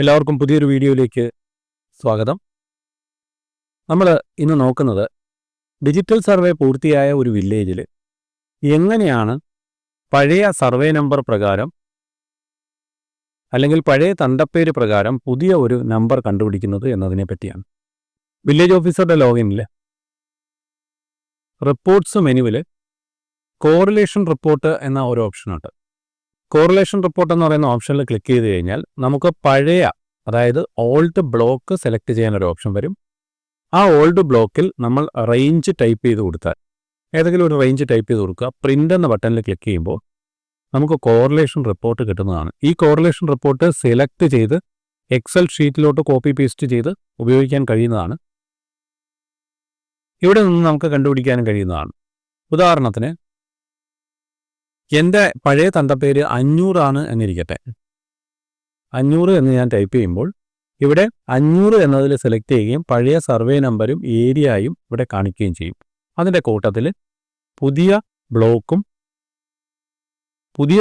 എല്ലാവർക്കും പുതിയൊരു വീഡിയോയിലേക്ക് സ്വാഗതം. നമ്മൾ ഇന്ന് നോക്കുന്നത് ഡിജിറ്റൽ സർവേ പൂർത്തിയായ ഒരു വില്ലേജിൽ എങ്ങനെയാണ് പഴയ സർവേ നമ്പർ പ്രകാരം അല്ലെങ്കിൽ പഴയ തണ്ടപ്പേര് പ്രകാരം പുതിയ ഒരു നമ്പർ കണ്ടുപിടിക്കുന്നത് എന്നതിനെ പറ്റിയാണ്. വില്ലേജ് ഓഫീസറുടെ ലോഗിനിൽ റിപ്പോർട്ട്സ് മെനുവിൽ കോറിലേഷൻ റിപ്പോർട്ട് എന്ന ഒരു ഓപ്ഷനുണ്ട്. കോറിലേഷൻ റിപ്പോർട്ട് എന്ന് പറയുന്ന ഓപ്ഷനിൽ ക്ലിക്ക് ചെയ്ത് കഴിഞ്ഞാൽ നമുക്ക് പഴയ അതായത് ഓൾഡ് ബ്ലോക്ക് സെലക്ട് ചെയ്യാൻ ഒരു ഓപ്ഷൻ വരും. ആ ഓൾഡ് ബ്ലോക്കിൽ നമ്മൾ റേഞ്ച് ടൈപ്പ് ചെയ്ത് കൊടുത്താൽ ഏതെങ്കിലും ഒരു റേഞ്ച് ടൈപ്പ് ചെയ്ത് കൊടുക്കുക. പ്രിന്റ് എന്ന ബട്ടണിൽ ക്ലിക്ക് ചെയ്യുമ്പോൾ നമുക്ക് കോറിലേഷൻ റിപ്പോർട്ട് കിട്ടുന്നതാണ്. ഈ കോറിലേഷൻ റിപ്പോർട്ട് സെലക്ട് ചെയ്ത് എക്സൽ ഷീറ്റിലോട്ട് കോപ്പി പേസ്റ്റ് ചെയ്ത് ഉപയോഗിക്കാൻ കഴിയുന്നതാണ്. ഇവിടെ നിന്ന് നമുക്ക് കണ്ടുപിടിക്കാനും കഴിയുന്നതാണ്. ഉദാഹരണത്തിന് എന്റെ പഴയ തന്തപ്പേര് അഞ്ഞൂറാണ് എന്നിരിക്കട്ടെ. അഞ്ഞൂറ് എന്ന് ഞാൻ ടൈപ്പ് ചെയ്യുമ്പോൾ ഇവിടെ അഞ്ഞൂറ് എന്നതിൽ സെലക്ട് ചെയ്യുകയും പഴയ സർവേ നമ്പരും ഏരിയയും ഇവിടെ കാണിക്കുകയും ചെയ്യും. അതിന്റെ കൂട്ടത്തിൽ പുതിയ ബ്ലോക്കും പുതിയ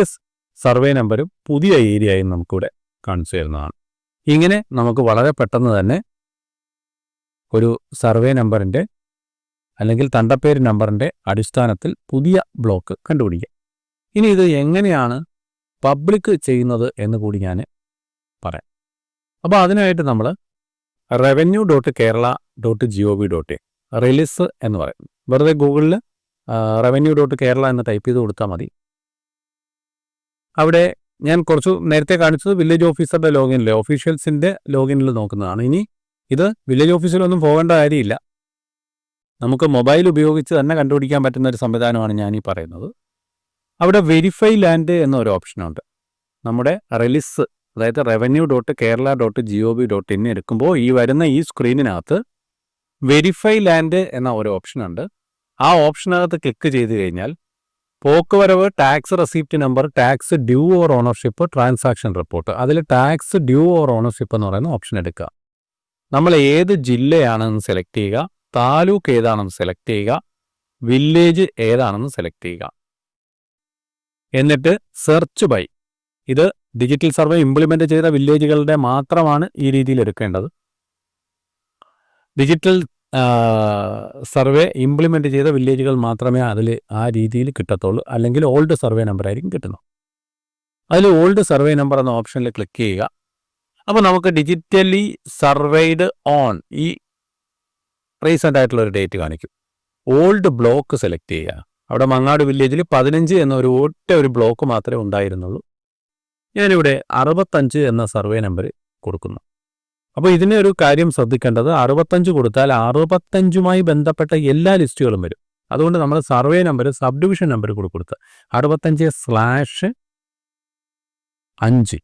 സർവേ നമ്പരും പുതിയ ഏരിയയും നമുക്കിവിടെ കാണിച്ചു തരുന്നതാണ്. ഇങ്ങനെ നമുക്ക് വളരെ പെട്ടെന്ന് തന്നെ ഒരു സർവേ നമ്പറിന്റെ അല്ലെങ്കിൽ തണ്ടപ്പേര് നമ്പറിന്റെ അടിസ്ഥാനത്തിൽ പുതിയ ബ്ലോക്ക് കണ്ടുപിടിക്കാം. ഇനി ഇത് എങ്ങനെയാണ് പബ്ലിക് ചെയ്യുന്നത് എന്ന് കൂടി ഞാൻ പറയാം. അപ്പോൾ അതിനായിട്ട് നമ്മൾ revenue dot Kerala dot G O V dot release എന്ന് പറയും. വെറുതെ ഗൂഗിളിൽ റവന്യൂ ഡോട്ട് കേരള എന്ന് ടൈപ്പ് ചെയ്ത് കൊടുത്താൽ മതി. അവിടെ ഞാൻ കുറച്ച് നേരത്തെ കാണിച്ചത് വില്ലേജ് ഓഫീസറുടെ ലോഗിനിൽ ഒഫീഷ്യൽസിന്റെ ലോഗിനിൽ നോക്കുന്നതാണ്. ഇനി ഇത് വില്ലേജ് ഓഫീസിലൊന്നും പോകേണ്ട കാര്യമില്ല. നമുക്ക് മൊബൈൽ ഉപയോഗിച്ച് തന്നെ കണ്ടുപിടിക്കാൻ പറ്റുന്ന ഒരു സംവിധാനമാണ് ഞാൻ ഈ പറയുന്നത്. അവിടെ വെരിഫൈ ലാൻഡ് എന്നൊരു ഓപ്ഷനുണ്ട് നമ്മുടെ റിലീസ് അതായത് revenue dot Kerala dot G O V dot in എടുക്കുമ്പോൾ ഈ വരുന്ന ഈ സ്ക്രീനിനകത്ത് വെരിഫൈ ലാൻഡ് എന്ന ഒരു ഓപ്ഷനുണ്ട് ആ ഓപ്ഷനകത്ത് ക്ലിക്ക് ചെയ്ത് കഴിഞ്ഞാൽ പോക്കുവരവ് tax receipt number tax due or ownership transaction report അതിൽ ടാക്സ് ഡ്യൂ ഓർ ഓണർഷിപ്പ് എന്ന് പറയുന്ന ഓപ്ഷൻ എടുക്കുക. നമ്മൾ ഏത് ജില്ലയാണെന്ന് സെലക്ട് ചെയ്യുക താലൂക്ക് ഏതാണെന്ന് സെലക്ട് ചെയ്യുക വില്ലേജ് ഏതാണെന്ന് സെലക്ട് ചെയ്യുക. എന്നിട്ട് സെർച്ച് ബൈ ഇത് ഡിജിറ്റൽ സർവേ ഇംപ്ലിമെന്റ് ചെയ്ത വില്ലേജുകളുടെ മാത്രമാണ് ഈ രീതിയിൽ എടുക്കേണ്ടത്. ഡിജിറ്റൽ സർവേ ഇംപ്ലിമെന്റ് ചെയ്ത വില്ലേജുകൾ മാത്രമേ അതിൽ ആ രീതിയിൽ കിട്ടത്തുള്ളൂ. അല്ലെങ്കിൽ ഓൾഡ് സർവേ നമ്പർ ആയിരിക്കും കിട്ടുന്നത്. അതിൽ ഓൾഡ് സർവേ നമ്പർ എന്ന ഓപ്ഷനിൽ ക്ലിക്ക് ചെയ്യുക. അപ്പോൾ നമുക്ക് ഡിജിറ്റലി സർവേഡ് ഓൺ ഈ റീസെന്റ് ആയിട്ടുള്ള ഒരു ഡേറ്റ് കാണിക്കും. ഓൾഡ് ബ്ലോക്ക് സെലക്ട് ചെയ്യുക. അവിടെ മങ്ങാട് വില്ലേജിൽ പതിനഞ്ച് എന്നൊരു ഒറ്റ ഒരു ബ്ലോക്ക് മാത്രമേ ഉണ്ടായിരുന്നുള്ളൂ. ഞാനിവിടെ അറുപത്തഞ്ച് എന്ന സർവേ നമ്പർ കൊടുക്കുന്നു. അപ്പോൾ ഇതിനെ ഒരു കാര്യം ശ്രദ്ധിക്കേണ്ടത് അറുപത്തഞ്ച് കൊടുത്താൽ അറുപത്തഞ്ചുമായി ബന്ധപ്പെട്ട എല്ലാ ലിസ്റ്റുകളും വരും. അതുകൊണ്ട് നമ്മൾ survey number sub division number കൂടി കൊടുത്ത് അറുപത്തഞ്ച് സ്ലാഷ് അഞ്ച്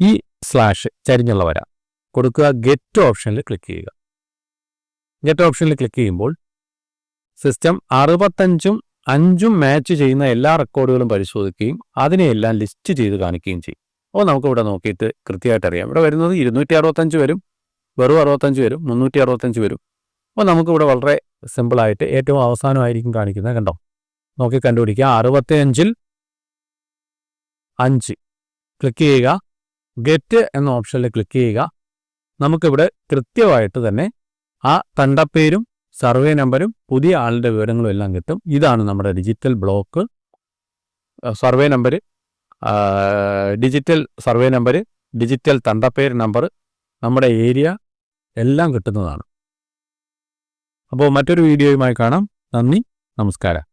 ഈ സ്ലാഷ് ചരിഞ്ഞുള്ള വര കൊടുക്കുക ഗെറ്റ് ഓപ്ഷനിൽ ക്ലിക്ക് ചെയ്യുക. ഗെറ്റ് ഓപ്ഷനിൽ ക്ലിക്ക് ചെയ്യുമ്പോൾ സിസ്റ്റം അറുപത്തഞ്ചും അഞ്ചും മാച്ച് ചെയ്യുന്ന എല്ലാ റെക്കോർഡുകളും പരിശോധിക്കുകയും അതിനെയെല്ലാം ലിസ്റ്റ് ചെയ്ത് കാണിക്കുകയും ചെയ്യും. അപ്പോൾ നമുക്ക് ഇവിടെ നോക്കിയിട്ട് കൃത്യമായിട്ട് അറിയാം. ഇവിടെ വരുന്നത് ഇരുന്നൂറ്റി അറുപത്തഞ്ച് വരും വെറും അറുപത്തഞ്ച് വരും മുന്നൂറ്റി അറുപത്തഞ്ച് വരും. അപ്പോൾ നമുക്കിവിടെ വളരെ സിമ്പിളായിട്ട് ഏറ്റവും അവസാനമായിരിക്കും കാണിക്കുന്നത് കണ്ടോ? നോക്കി കണ്ടുപിടിക്കുക. അറുപത്തിയഞ്ചിൽ അഞ്ച്. ക്ലിക്ക് ചെയ്യുക. ഗെറ്റ് എന്ന ഓപ്ഷനിൽ ക്ലിക്ക് ചെയ്യുക. നമുക്കിവിടെ കൃത്യമായിട്ട് തന്നെ ആ തണ്ടപ്പേരും സർവേ നമ്പരും പുതിയ ആളുടെ വിവരങ്ങളും എല്ലാം കിട്ടും. ഇതാണ് നമ്മുടെ digital block survey number digital survey number digital തണ്ടപ്പേര് number നമ്മുടെ ഏരിയ എല്ലാം കിട്ടുന്നതാണ്. അപ്പോൾ മറ്റൊരു വീഡിയോയുമായി കാണാം. നന്ദി നമസ്കാരം.